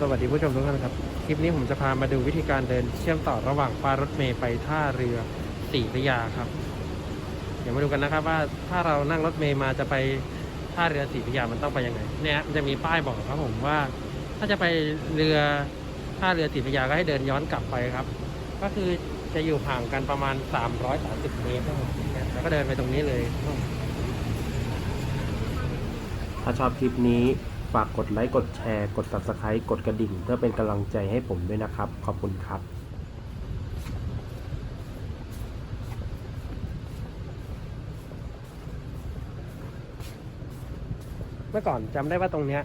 สวัสดีผู้ชมทุกท่านครับ คลิปนี้ผมจะพามาดูวิธีการเดินเชื่อมต่อระหว่างป้ายรถเมย์ไปท่าเรือสีพระยาครับ เดี๋ยวมาดูกันนะครับว่าถ้าเรานั่งรถเมย์มาจะไปท่าเรือสีพระยามันต้องไปยังไง เนี่ยมันจะมีป้ายบอกครับผมว่า ถ้าจะไปเรือท่าเรือสีพระยาก็ให้เดินย้อนกลับไปครับ ก็คือจะอยู่ห่างกันประมาณ 330 เมตรครับแล้วก็เดินไปตรงนี้เลย ถ้าชอบคลิปนี้ ฝากกดไลค์ กดแชร์ กด subscribe กดกระดิ่ง เพื่อเป็นกำลังใจให้ผมด้วยนะครับ ขอบคุณครับเมื่อก่อนจำได้ว่าตรงเนี้ย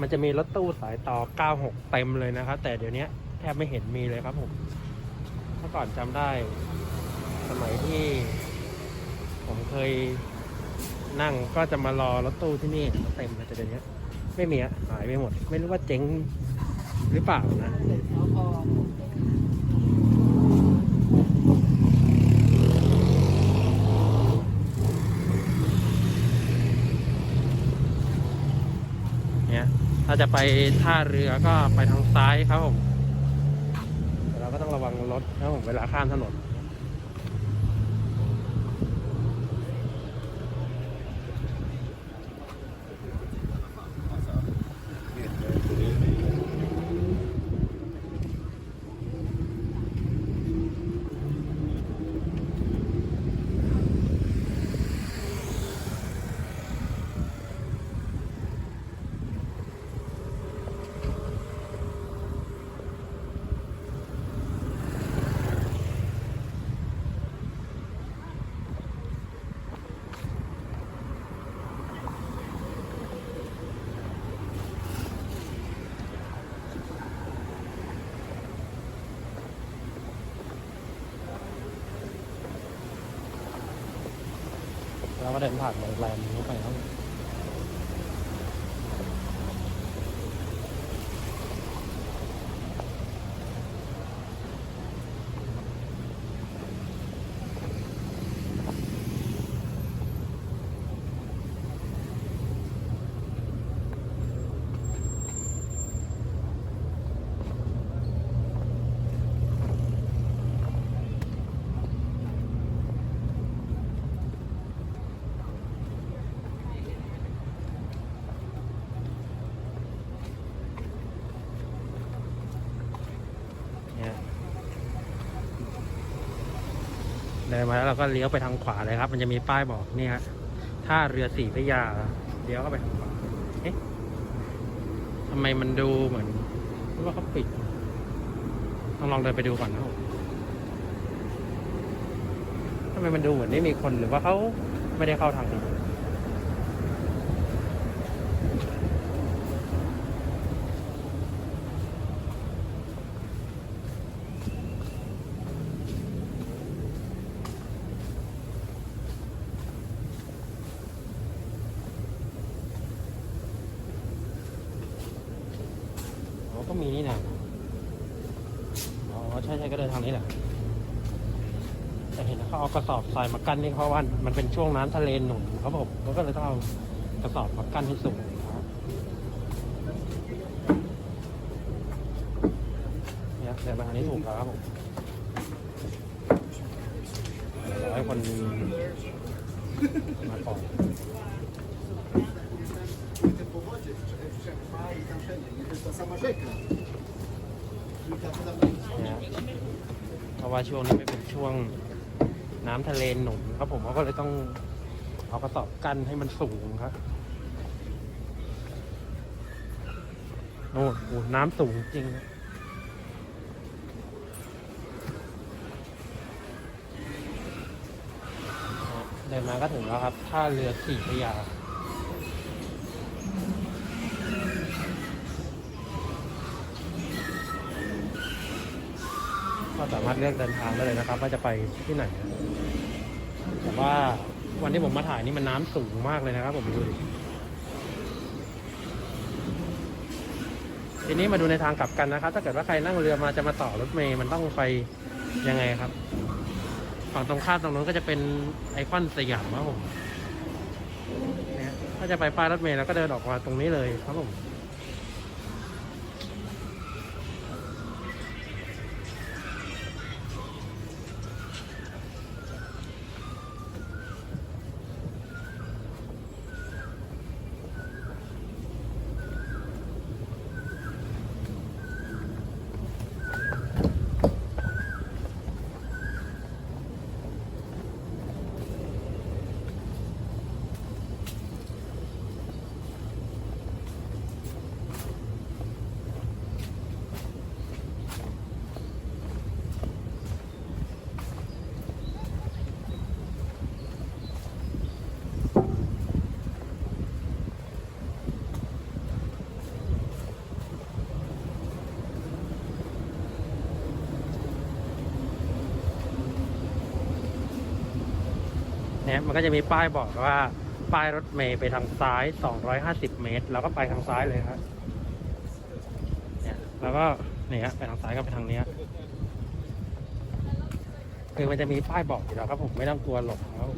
มันจะมีรถตู้สายต่อ 96 เต็มเลยนะครับ แต่เดี๋ยวนี้แทบไม่เห็นมีเลยครับผม เมื่อก่อนจำได้ สมัยที่ผมเคยนั่งก็จะมารอรถตู้ที่นี่เต็มเลยแต่เดี๋ยวนี้ ไม่มีอะหายไปหมด ไม่รู้ว่าเจ๊งหรือเปล่านะเนี่ยถ้าจะไปท่าเรือก็ไปทางซ้ายครับผมเราก็ต้องระวังรถนะครับผมเวลาข้ามถนน ก็เดินผ่านโรงแรมนี้ไปครับ มาแล้วเราก็เลี้ยวไปทางขวาเลยครับ มันจะมีป้ายบอกนี่ฮะท่าเรือสีพระยาเลี้ยวเข้าไปทางขวาเอ๊ะทำไมมันดูเหมือนว่าเขาปิดต้องลองเดินไปดูก่อนนะทำไมมันดูเหมือนไม่มีคนหรือว่าเขาไม่ได้เข้าทางนี้ ก็มีนี่นะอ๋อใช่ใช่ก็เดินทางนี้แหละแต่เห็นเขาเอากระสอบทรายมากั้นนี่เพราะว่ามันเป็นช่วงน้ำทะเลหนุนครับผมก็เลยต้องเอากระสอบมากั้นให้สูงครับเนี่ยเดินมาทางนี้ถูกแล้วครับผมเดี๋ยวรอให้คนมาก่อน i tam wszędzie, nie? To jest ta sama rzeka. Kilka podawników. นะเพราะว่าช่วงนี้ไม่เป็นช่วงน้ำทะเลหนุนครับผมเขาก็เลยต้องเอากระสอบกั้นให้มันสูงครับโอ้โหน้ำสูงจริงนะเดินมาก็ถึงแล้วครับท่าเรือสี่พระยา สามารถเลือกเดินทางได้เลยนะครับ ว่าจะไปที่ไหนนะแต่ว่าวันที่ผมมาถ่ายนี่มันน้ำสูงมากเลยนะครับผมดูดิทีนี้มาดูในทางกลับกันนะครับ ถ้าเกิดว่าใครนั่งเรือมาจะมาต่อรถเมย์มันต้องไปยังไงครับ ฝั่งตรงข้ามตรงนู้นก็จะเป็นไอคอนสยามครับผมเนี่ยถ้าจะไปป้ายรถเมล์เราก็เดินออกมาตรงนี้เลยครับผม นี่ยมันก็จะมีป้ายบอกว่าป้ายรถเมย์ไปทางซ้าย 250 เมตร เราก็ไปทางซ้ายเลยครับเนี่ยแล้วก็เนี่ยไปทางซ้ายก็ไปทางเนี้ยคือมันจะมีป้ายบอกอยู่แล้วครับผมไม่ต้องกลัวหลงแล้ว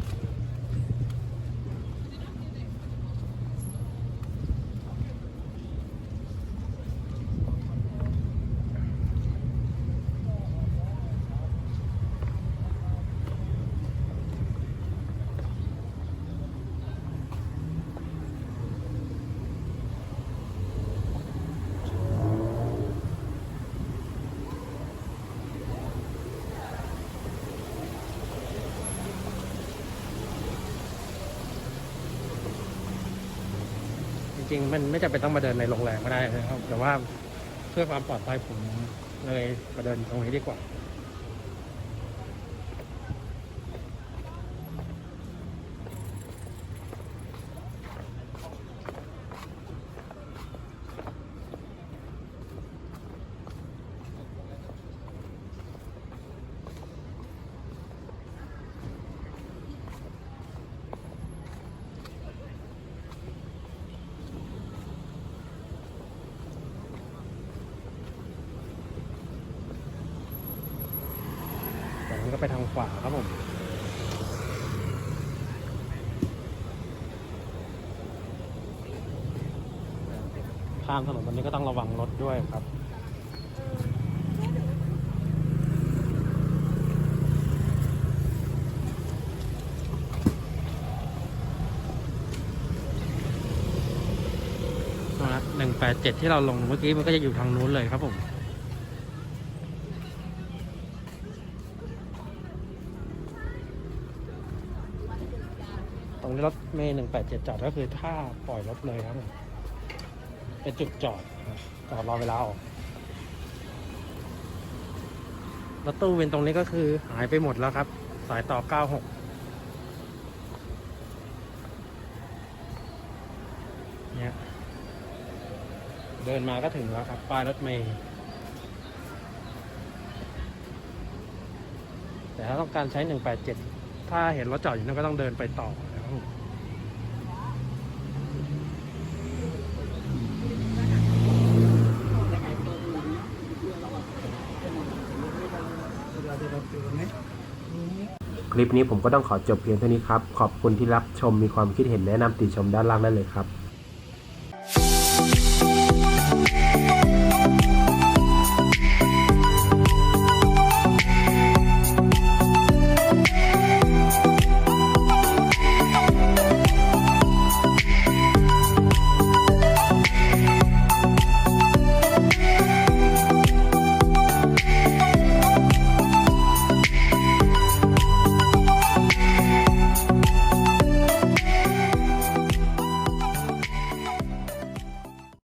ริงๆ มันไม่จำเป็นต้องมาเดินในโรงแรมก็ได้นะครับ แต่ว่าเพื่อความปลอดภัยผมเลยมาเดินตรงนี้ดีกว่า ไปทางขวาครับผมข้ามถนนตรงนี้ก็ต้องระวังรถด้วยครับหนึ่งแปดเจ็ดที่เราลงเมื่อกี้มันก็จะอยู่ทางนู้นเลยครับผม ตรง นี้รถเมย์หนึ่งแปดเจ็ดจอดก็คือถ้าปล่อยรถเลยครับเป็นจุดจอดครับจอดรอเวลาออกรถตู้เวนตรงนี้ก็คือหายไปหมดแล้วครับ สายต่อ 96เนี่ยเดินมาก็ถึงแล้วครับ ป้ายรถเมย์แต่ถ้าต้องการใช้ 187 ถ้าเห็นรถจอดอยู่นั่นก็ต้องเดินไปต่อนะครับผม คลิปนี้ผมก็ต้องขอจบเพียงเท่านี้ครับ ขอบคุณที่รับชมมีความคิดเห็นแนะนำติชมด้านล่างได้เลยครับ